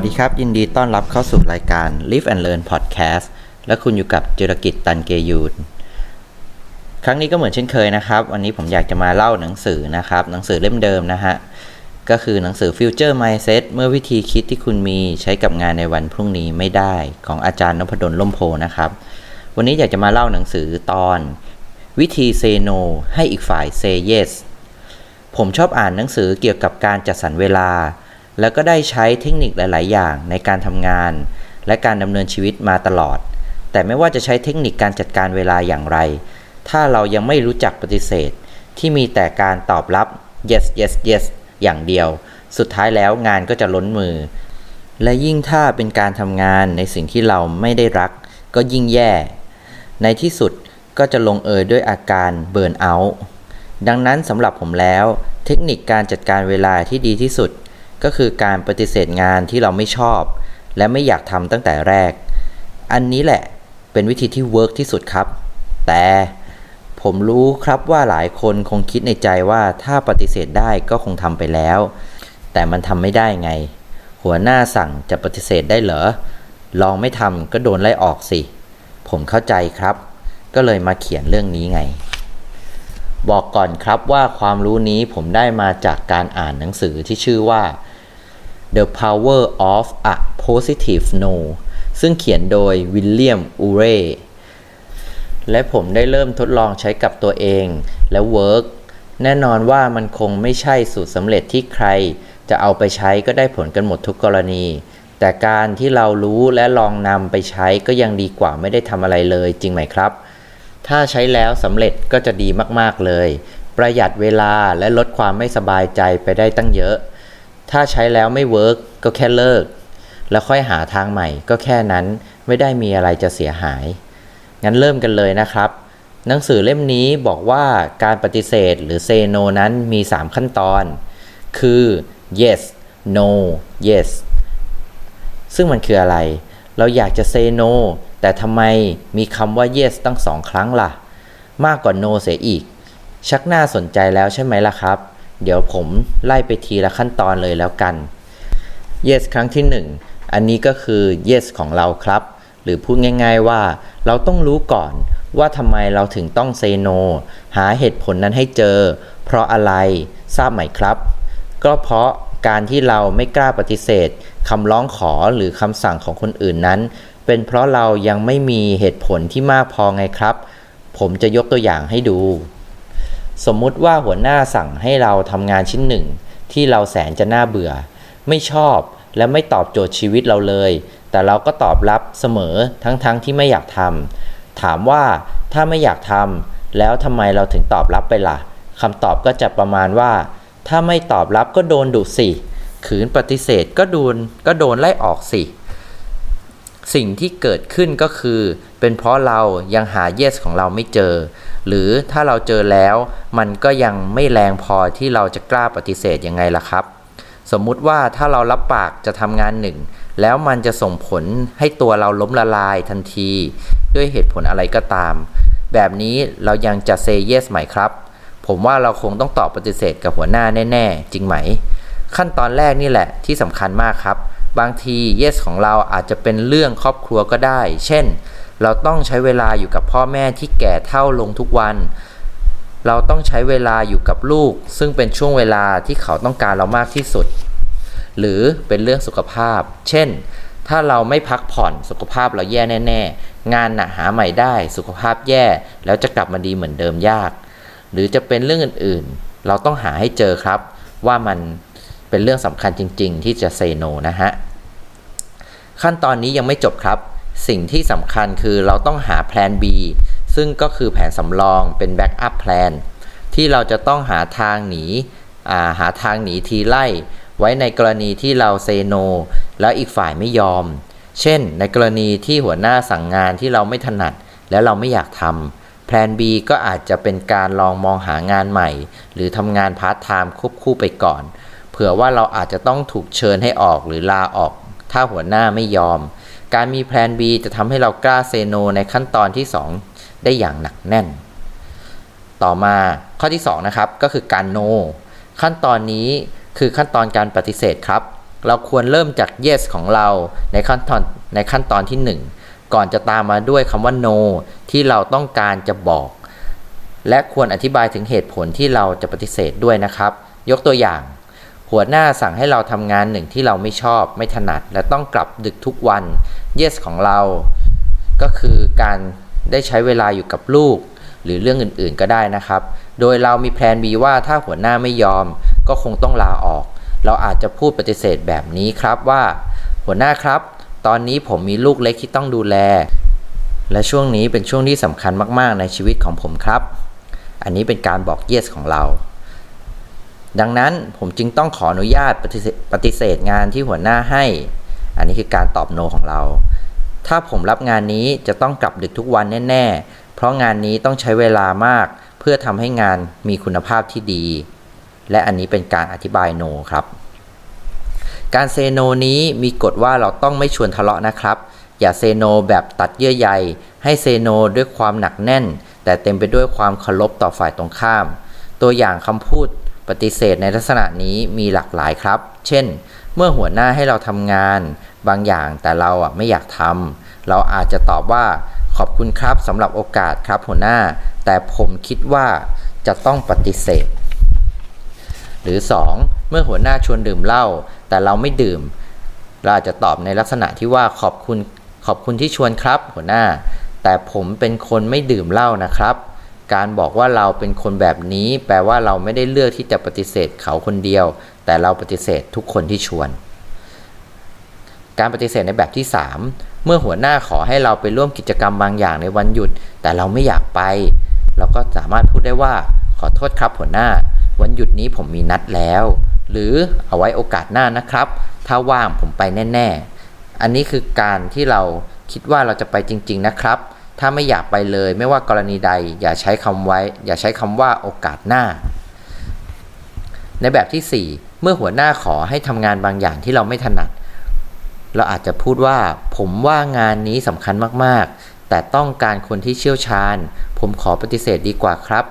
วัสดีครับ ยินดีต้อนรับเข้าสู่รายการ Live and Learn Podcast และคุณอยู่กับจิรกิจตันเกยูนครั้งนี้ก็เหมือนเช่นเคยนะครับ วันนี้ผมอยากจะมาเล่าหนังสือนะครับ หนังสือเล่มเดิมนะฮะ ก็คือหนังสือ Future Mindset เมื่อวิธีคิดที่คุณมีใช้กับงานในวันพรุ่งนี้ไม่ได้ของอาจารย์นพดลล่มโพนะครับ วันนี้อยากจะมาเล่าหนังสือตอน วิธี say no ให้อีกฝ่าย say yes ผมชอบอ่านหนังสือเกี่ยวกับการจัดสรรเวลา แล้วก็ได้ใช้เทคนิคหลาย ๆ อย่างในการทำงาน และการดำเนินชีวิตมาตลอด แต่ไม่ว่าจะใช้เทคนิคการจัดการเวลาอย่างไร ถ้าเรายังไม่รู้จักปฏิเสธ ที่มีแต่การตอบรับ yes yes yes อย่างเดียว สุดท้ายแล้วงานก็จะล้นมือ และยิ่งถ้าเป็นการทำงานในสิ่งที่เราไม่ได้รัก ก็ยิ่งแย่ ในที่สุดก็จะลงเอยด้วยอาการเบิร์นเอาท์ดังนั้นสำหรับผมแล้ว เทคนิคการจัดการเวลาที่ดีที่สุด ก็คือการปฏิเสธงานที่เราไม่ชอบ และไม่อยากทำตั้งแต่แรก อันนี้แหละเป็นวิธีที่เวิร์กที่สุดครับ แต่ผมรู้ครับว่าหลายคนคงคิดในใจว่าถ้าปฏิเสธได้ก็คงทำไปแล้ว แต่มันทำไม่ได้ไง หัวหน้าสั่งจะปฏิเสธได้เหรอ ลองไม่ทำก็โดนไล่ออกสิ ผมเข้าใจครับ ก็เลยมาเขียนเรื่องนี้ไง บอกก่อนครับว่าความรู้นี้ผมได้มาจากการอ่านหนังสือที่ชื่อว่า The Power of a Positive No ซึ่งเขียนโดยวิลเลียมอูเรและผมได้เริ่มทดลองใช้กับตัวเองและเวิร์กแน่นอนว่ามันคงไม่ใช่สูตรสำเร็จที่ใคร จะเอาไปใช้ก็ได้ผลกันหมดทุกกรณี แต่การที่เรารู้และลองนำไปใช้ก็ยังดีกว่าไม่ได้ทำอะไรเลยจริงไหมครับ ถ้าใช้แล้วสำเร็จก็จะดีมากๆเลย ประหยัดเวลาและลดความไม่สบายใจไปได้ตั้งเยอะ ถ้าใช้แล้วไม่เวิร์กก็แค่เลิก แล้วค่อยหาทางใหม่ก็แค่นั้นไม่ได้มีอะไรจะเสียหาย งั้นเริ่มกันเลยนะครับ หนังสือเล่มนี้บอกว่าการปฏิเสธหรือ say no นั้นมี 3 ขั้นตอน คือ yes no yes ซึ่งมันคืออะไร เราอยากจะ say no แต่ทำไมมีคำว่า yes ตั้งสองครั้งล่ะ มากกว่า no เสียอีก ชักน่าสนใจแล้วใช่ไหมล่ะครับ เดี๋ยวผมไล่ไปทีละขั้นตอนเลยแล้วกัน yes ครั้งที่ 1 อันนี้ก็คือ yes ของเราครับ หรือพูดง่าย ๆว่า เราต้องรู้ก่อนว่าทำไมเราถึงต้อง say no หาเหตุผลนั้นให้เจอ เพราะอะไรทราบไหมครับ ก็เพราะการที่เราไม่กล้าปฏิเสธคำร้องขอหรือคำสั่งของคนอื่นนั้น เป็นเพราะเรายังไม่มีเหตุผลที่มากพอไงครับ ผมจะยกตัวอย่างให้ดู สมมุติว่าหัวหน้าสั่งให้เราทำงานชิ้นหนึ่ง ที่เราแสนจะน่าเบื่อ ไม่ชอบและไม่ตอบโจทย์ชีวิตเราเลย แต่เราก็ตอบรับเสมอทั้งๆทที่ไม่อยากทำถามว่าถ้าไม่อยากทำแล้วทำไมเราถึงตอบรับไปล่ะคำตอบก็จะประมาณว่า ถ้าไม่ตอบรับก็โดนดุสิขืนปฏิเสธก็โดนก็โดนไล่ออกสิสิ่งที่เกิดขึ้นก็คือ เป็นเพราะเรายังหา yes ของเราไม่เจอ หรือถ้าเราเจอแล้ว มันก็ยังไม่แรงพอที่เราจะกล้าปฏิเสธยังไงล่ะครับ สมมุติว่าถ้าเรารับปากจะทำงานหนึ่ง แล้วมันจะส่งผลให้ตัวเราล้มละลายทันที ด้วยเหตุผลอะไรก็ตาม แบบนี้เรายังจะ say yes ไหมครับ ผมว่าเราคงต้องตอบปฏิเสธกับหัวหน้าแน่ ๆ จริงไหม ขั้นตอนแรกนี่แหละที่สำคัญมากครับบางที yes ของเราอาจจะเป็นเรื่องครอบครัวก็ได้ เช่น เราต้องใช้เวลาอยู่กับพ่อแม่ที่แก่เท่าลงทุกวัน เราต้องใช้เวลาอยู่กับลูก ซึ่งเป็นช่วงเวลาที่เขาต้องการเรามากที่สุด หรือเป็นเรื่องสุขภาพ เช่น ถ้าเราไม่พักผ่อนสุขภาพเราแย่แน่ ๆ งานหนะหาใหม่ได้ สุขภาพแย่แล้วจะกลับมาดีเหมือนเดิมยาก หรือจะเป็นเรื่องอื่นๆ เราต้องหาให้เจอครับ ว่ามันเป็นเรื่องสำคัญจริง ๆ ที่จะเซโนนะฮะขั้นตอนนี้ยังไม่จบครับ สิ่งที่สำคัญคือเราต้องหาแผน B ซึ่งก็คือแผนสำรองเป็นแบ็กอัพแพลนที่เราจะต้องหาทางหนีหาทางหนีทีไล่ ไว้ในกรณีที่เราเซโน แล้วอีกฝ่ายไม่ยอม เช่น ในกรณีที่หัวหน้าสั่งงานที่เราไม่ถนัด แล้วเราไม่อยากทำแผน B ก็อาจจะเป็นการลองมองหางานใหม่ หรือทำงานพาร์ทไทม์ควบคู่ไปก่อน เผื่อว่าเราอาจจะต้องถูกเชิญให้ออกหรือลาออก ถ้าหัวหน้าไม่ยอม การมีแผน B จะทำให้เรากล้าเซโนในขั้นตอนที่ 2 ได้อย่างหนักแน่น ต่อมาข้อที่ 2 นะครับ ก็คือการโนขั้นตอนนี้คือขั้นตอนการปฏิเสธครับ เราควรเริ่มจาก yes ของเราในขั้นตอนในขั้นตอนที่ 1 ก่อนจะตามมาด้วยคำว่า no ที่เราต้องการจะบอก และควรอธิบายถึงเหตุผลที่เราจะปฏิเสธด้วยนะครับ ยกตัวอย่าง หัวหน้าสั่งให้เราทำงานหนึ่งที่เราไม่ชอบไม่ถนัด และต้องกลับดึกทุกวัน yes ของเรา ก็คือการได้ใช้เวลาอยู่กับลูก หรือเรื่องอื่นๆก็ได้นะครับ โดยเรามีแผน B ว่าถ้าหัวหน้าไม่ยอม ก็คงต้องลาออก เราอาจจะพูดปฏิเสธแบบนี้ครับว่า หัวหน้าครับ ตอนนี้ผมมีลูกเล็กที่ต้องดูแล และช่วงนี้เป็นช่วงที่สำคัญมากๆ ในชีวิตของผมครับ อันนี้เป็นการบอก yes ของเรา ดังนั้นผมจึงต้องขออนุญาตปฏิเสธงานที่หัวหน้าให้ อันนี้คือการตอบ no ของเรา ถ้าผมรับงานนี้จะต้องกลับดึกทุกวันแน่ ๆ เพราะงานนี้ต้องใช้เวลามาก เพื่อทำให้งานมีคุณภาพที่ดี และอันนี้เป็นการอธิบาย no ครับ การเซโนนี้มีกฎว่าเราต้องไม่ชวนทะเลาะนะครับ อย่าเซโนแบบตัดเยื่อใย ให้เซโนด้วยความหนักแน่น แต่เต็มไปด้วยความเคารพต่อฝ่ายตรงข้าม ตัวอย่างคำพูด ปฏิเสธในลักษณะนี้มีหลากหลายครับ เช่น เมื่อหัวหน้าให้เราทำงานบางอย่างแต่เราอะไม่อยากทำเราอาจจะตอบว่าขอบคุณครับสำหรับโอกาสครับหัวหน้า แต่ผมคิดว่าจะต้องปฏิเสธ หรือ 2 เมื่อหัวหน้าชวนดื่มเหล้าแต่เราไม่ดื่ม เราอาจจะตอบในลักษณะที่ว่าขอบคุณขอบคุณที่ชวนครับหัวหน้า แต่ผมเป็นคนไม่ดื่มเหล้านะครับ การบอกว่าเราเป็นคนแบบนี้ แปลว่าเราไม่ได้เลือกที่จะปฏิเสธเขาคนเดียว แต่เราปฏิเสธทุกคนที่ชวน การปฏิเสธในแบบที่ 3 เมื่อหัวหน้าขอให้เราไปร่วมกิจกรรมบางอย่างในวันหยุด แต่เราไม่อยากไป เราก็สามารถพูดได้ว่า ขอโทษครับหัวหน้า วันหยุดนี้ผมมีนัดแล้ว หรือเอาไว้โอกาสหน้านะครับ ถ้าว่างผมไปแน่ ๆ อันนี้คือการที่เราคิดว่าเราจะไปจริง ๆ นะครับ ถ้าไม่อยากไปเลย ไม่ว่ากรณีใด อย่าใช้คำไว้ อย่าใช้คำว่าโอกาสหน้า ในแบบที่ 4 เมื่อหัวหน้าขอให้ทำงานบางอย่างที่เราไม่ถนัด เราอาจจะพูดว่า ผมว่างานนี้สำคัญมากๆ แต่ต้องการคนที่เชี่ยวชาญ ผมขอปฏิเสธดีกว่าครับ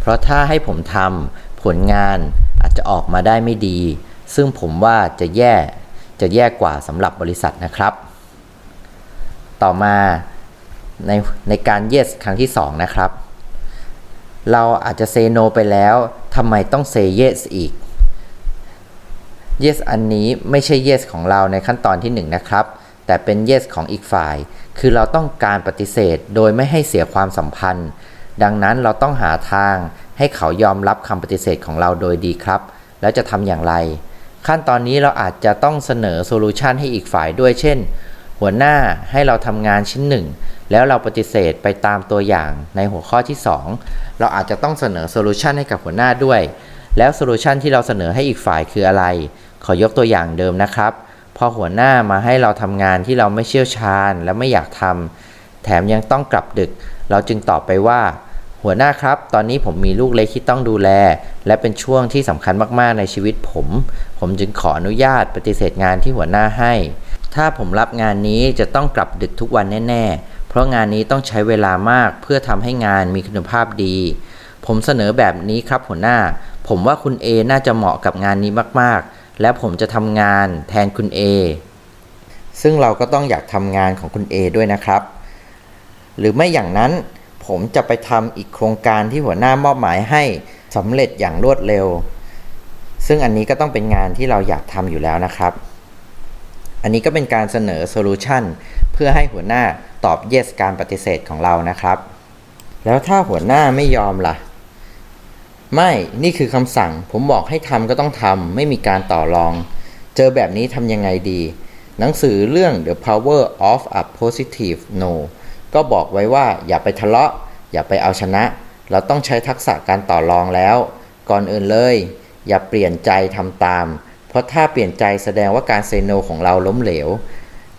เพราะถ้าให้ผมทำผลงานอาจจะออกมาได้ไม่ดี ซึ่งผมว่าจะแย่จะแย่กว่าสำหรับบริษัทนะครับ ต่อมา ในในการ yes ครั้งที่ 2 นะครับ เราอาจจะ say no ไปแล้วทำไมต้อง say yes อีก yes อันนี้ไม่ใช่ yes ของเราในขั้นตอนที่ 1 นะครับ แต่เป็น yes ของอีกฝ่าย คือเราต้องการปฏิเสธโดยไม่ให้เสียความสัมพันธ์ ดังนั้นเราต้องหาทางให้เขายอมรับคำปฏิเสธของเราโดยดีครับ แล้วจะทำอย่างไร ขั้นตอนนี้เราอาจจะต้องเสนอโซลูชันให้อีกฝ่ายด้วยเช่น หัวหน้าให้เราทำงานชิ้นหนึ่ง แล้วเราปฏิเสธไปตามตัวอย่างในหัวข้อที่ 2 เราอาจจะต้องเสนอโซลูชันให้กับหัวหน้าด้วย แล้วโซลูชันที่เราเสนอให้อีกฝ่ายคืออะไร ขอยกตัวอย่างเดิมนะครับ พอหัวหน้ามาให้เราทำงานที่เราไม่เชี่ยวชาญและไม่อยากทำแถมยังต้องกลับดึก เราจึงตอบไปว่า หัวหน้าครับ ตอนนี้ผมมีลูกเล็กที่ต้องดูแล และเป็นช่วงที่สำคัญมากๆในชีวิตผม ผมจึงขออนุญาตปฏิเสธงานที่หัวหน้าให้ ถ้าผมรับงานนี้จะต้องกลับดึกทุกวันแน่ๆ เพราะงานนี้ต้องใช้เวลามากเพื่อทำให้งานมีคุณภาพดี ผมเสนอแบบนี้ครับหัวหน้า ผมว่าคุณ A น่าจะเหมาะกับงานนี้มากๆ และผมจะทำงานแทนคุณ A ซึ่งเราก็ต้องอยากทำงานของคุณ A ด้วยนะครับ หรือไม่อย่างนั้นผมจะไปทำอีกโครงการที่หัวหน้ามอบหมายให้สำเร็จอย่างรวดเร็ว ซึ่งอันนี้ก็ต้องเป็นงานที่เราอยากทำอยู่แล้วนะครับ อันนี้ก็เป็นการเสนอโซลูชันเพื่อให้หัวหน้า ตอบ yes การปฏิเสธของเรานะครับ แล้วถ้าหัวหน้าไม่ยอมล่ะ ไม่นี่คือคำสั่ง ผมบอกให้ทำก็ต้องทำไม่มีการต่อรอง เจอแบบนี้ทำยังไงดี หนังสือเรื่อง The Power of a Positive No ก็บอกไว้ว่าอย่าไปทะเลาะ อย่าไปเอาชนะ เราต้องใช้ทักษะการต่อรองแล้ว ก่อนอื่นเลย อย่าเปลี่ยนใจทำตาม เพราะถ้าเปลี่ยนใจแสดงว่าการเซโนของเราล้มเหลว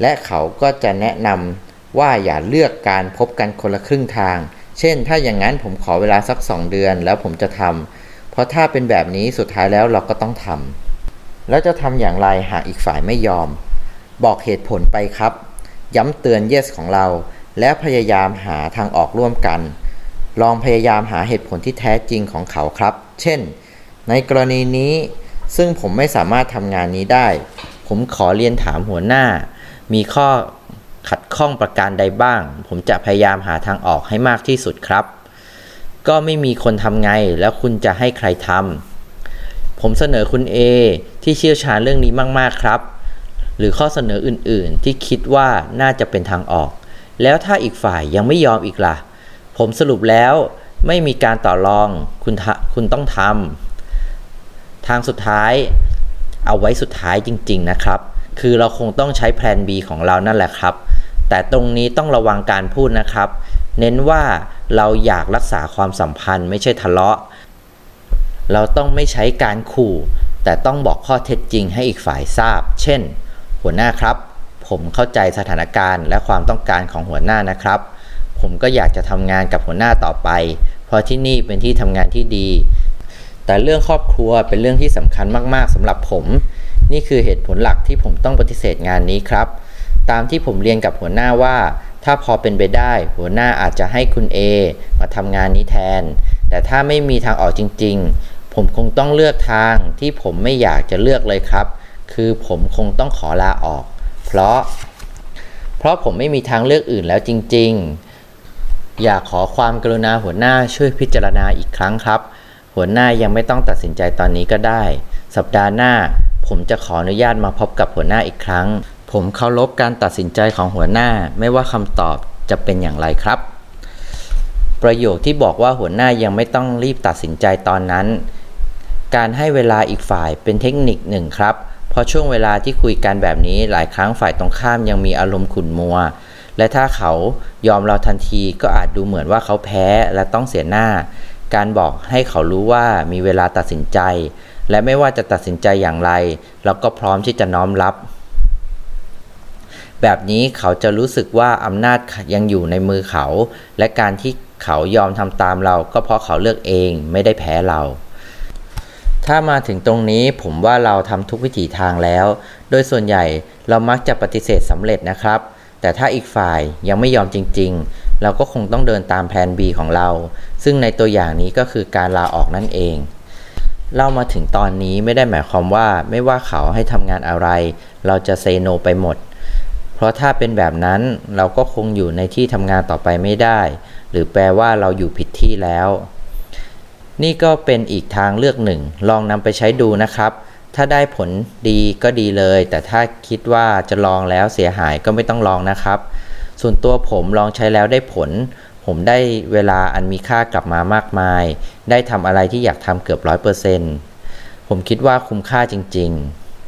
และเขาก็จะแนะนำ ว่าอย่าเลือกการพบกันคนละครึ่งทาง เช่น ถ้าอย่างนั้นผมขอเวลาสัก 2 เดือนแล้วผมจะทำเพราะถ้าเป็นแบบนี้สุดท้ายแล้วเราก็ต้องทำแล้วจะทำอย่างไรหากอีกฝ่ายไม่ยอม บอกเหตุผลไปครับ ย้ำเตือน yes ของเรา และพยายามหาทางออกร่วมกัน ลองพยายามหาเหตุผลที่แท้จริงของเขาครับ เช่น ในกรณีนี้ซึ่งผมไม่สามารถทำงานนี้ได้ผผมขอเรียนถามหัวหน้า มีข้อ ขัดข้องประการใดบ้าง ผมจะพยายามหาทางออกให้มากที่สุดครับ ก็ไม่มีคนทำไงแล้วคุณจะให้ใครทำผมเสนอคุณ A ที่เชี่ยวชาญเรื่องนี้มากๆครับ หรือข้อเสนออื่นๆ ที่คิดว่าน่าจะเป็นทางออก แล้วถ้าอีกฝ่ายยังไม่ยอมอีกล่ะ ผมสรุปแล้วไม่มีการต่อรองคุณคุณต้องทำทางสุดท้ายเอาไว้สุดท้ายจริง ๆ นะครับ คือเราคงต้องใช้แผน B ของเรานั่นแหละครับ แต่ตรงนี้ต้องระวังการพูดนะครับ เน้นว่าเราอยากรักษาความสัมพันธ์ไม่ใช่ทะเลาะ เราต้องไม่ใช้การขู่ แต่ต้องบอกข้อเท็จจริงให้อีกฝ่ายทราบ เช่น หัวหน้าครับ ผมเข้าใจสถานการณ์และความต้องการของหัวหน้านะครับ ผมก็อยากจะทำงานกับหัวหน้าต่อไป เพราะที่นี่เป็นที่ทำงานที่ดี แต่เรื่องครอบครัวเป็นเรื่องที่สำคัญมาก ๆสำหรับผม นี่คือเหตุผลหลักที่ผมต้องปฏิเสธงานนี้ครับ ตามที่ผมเรียนกับหัวหน้าว่า ถ้าพอเป็นไปได้ หัวหน้าอาจจะให้คุณ A มาทำงานนี้แทน แต่ถ้าไม่มีทางออกจริง ๆ ผมคงต้องเลือกทางที่ผมไม่อยากจะเลือกเลยครับ คือผมคงต้องขอลาออก เพราะ เพราะผมไม่มีทางเลือกอื่นแล้วจริง ๆ อยากขอความกรุณาหัวหน้าช่วยพิจารณาอีกครั้งครับ หัวหน้ายังไม่ต้องตัดสินใจตอนนี้ก็ได้ สัปดาห์หน้า ผมจะขออนุญาตมาพบกับหัวหน้าอีกครั้ง ผมเคารพการตัดสินใจของหัวหน้า ไม่ว่าคำตอบจะเป็นอย่างไรครับ ประโยคที่บอกว่าหัวหน้ายังไม่ต้องรีบตัดสินใจตอนนั้น การให้เวลาอีกฝ่ายเป็นเทคนิคหนึ่งครับ เพราะช่วงเวลาที่คุยกันแบบนี้หลายครั้งฝ่ายตรงข้ามยังมีอารมณ์ขุ่นมัว และถ้าเขายอมเราทันทีก็อาจดูเหมือนว่าเขาแพ้และต้องเสียหน้า การบอกให้เขารู้ว่ามีเวลาตัดสินใจ และไม่ว่าจะตัดสินใจอย่างไร เราก็พร้อมที่จะน้อมรับ แบบนี้เขาจะรู้สึกว่าอำนาจยังอยู่ในมือเขา และการที่เขายอมทำตามเราก็เพราะเขาเลือกเองไม่ได้แพ้เรา ถ้ามาถึงตรงนี้ผมว่าเราทำทุกวิถีทางแล้ว โดยส่วนใหญ่เรามักจะปฏิเสธสำเร็จนะครับ แต่ถ้าอีกฝ่ายยังไม่ยอมจริง ๆ เราก็คงต้องเดินตามแผน B ของเรา ซึ่งในตัวอย่างนี้ก็คือการลาออกนั่นเอง เล่ามาถึงตอนนี้ไม่ได้หมายความว่าไม่ว่าเขาให้ทำงานอะไร เราจะเซโนไปหมด เพราะถ้าเป็นแบบนั้นเราก็คงอยู่ในที่ทำงานต่อไปไม่ได้ หรือแปลว่าเราอยู่ผิดที่แล้ว นี่ก็เป็นอีกทางเลือกหนึ่ง ลองนำไปใช้ดูนะครับ ถ้าได้ผลดีก็ดีเลย แต่ถ้าคิดว่าจะลองแล้วเสียหายก็ไม่ต้องลองนะครับ ส่วนตัวผมลองใช้แล้วได้ผล ผมได้เวลาอันมีค่ากลับมามากมาย ได้ทำอะไรที่อยากทำเกือบร้อยเปอร์เซนต์ผมคิดว่าคุ้มค่าจริง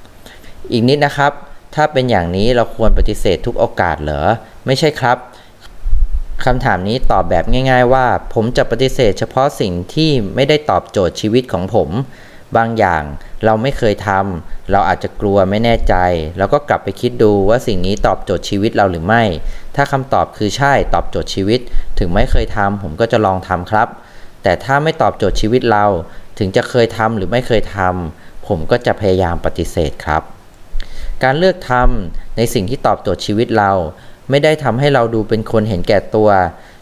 ๆ อีกนิดนะครับ ถ้าเป็นอย่างนี้เราควรปฏิเสธทุกโอกาสเหรอ ไม่ใช่ครับคำถามนี้ตอบแบบง่าย ๆ ว่า ผมจะปฏิเสธเฉพาะสิ่งที่ไม่ได้ตอบโจทย์ชีวิตของผม บางอย่างเราไม่เคยทำเราอาจจะกลัวไม่แน่ใจ แล้วก็กลับไปคิดดูว่าสิ่งนี้ตอบโจทย์ชีวิตเราหรือไม่ ถ้าคำตอบคือใช่ตอบโจทย์ชีวิต ถึงไม่เคยทำผมก็จะลองทำครับ แต่ถ้าไม่ตอบโจทย์ชีวิตเรา ถึงจะเคยทำหรือไม่เคยทำผมก็จะพยายามปฏิเสธครับ การเลือกทำในสิ่งที่ตอบโจทย์ชีวิตเรา ไม่ได้ทำให้เราดูเป็นคนเห็นแก่ตัว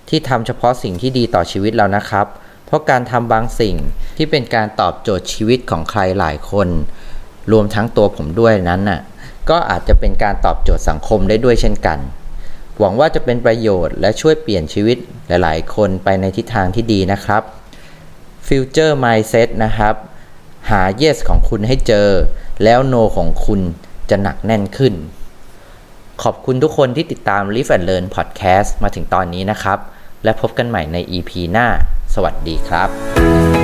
ที่ทำเฉพาะสิ่งที่ดีต่อชีวิตเรานะครับ เพราะการทำบางสิ่งที่เป็นการตอบโจทย์ชีวิตของใครหลายคน รวมทั้งตัวผมด้วยนั้นน่ะก็อาจจะเป็นการตอบโจทย์สังคมได้ด้วยเช่นกัน หวังว่าจะเป็นประโยชน์และช่วยเปลี่ยนชีวิตหลาย ๆ คนไปในทิศทางที่ดีนะครับ Future Mindset นะครับ หา Yes ของคุณให้เจอ แล้ว No ของคุณจะหนักแน่นขึ้น ขอบคุณทุกคนที่ติดตาม Live and Learn Podcast มาถึงตอนนี้นะครับ และพบกันใหม่ใน EP หน้า สวัสดีครับ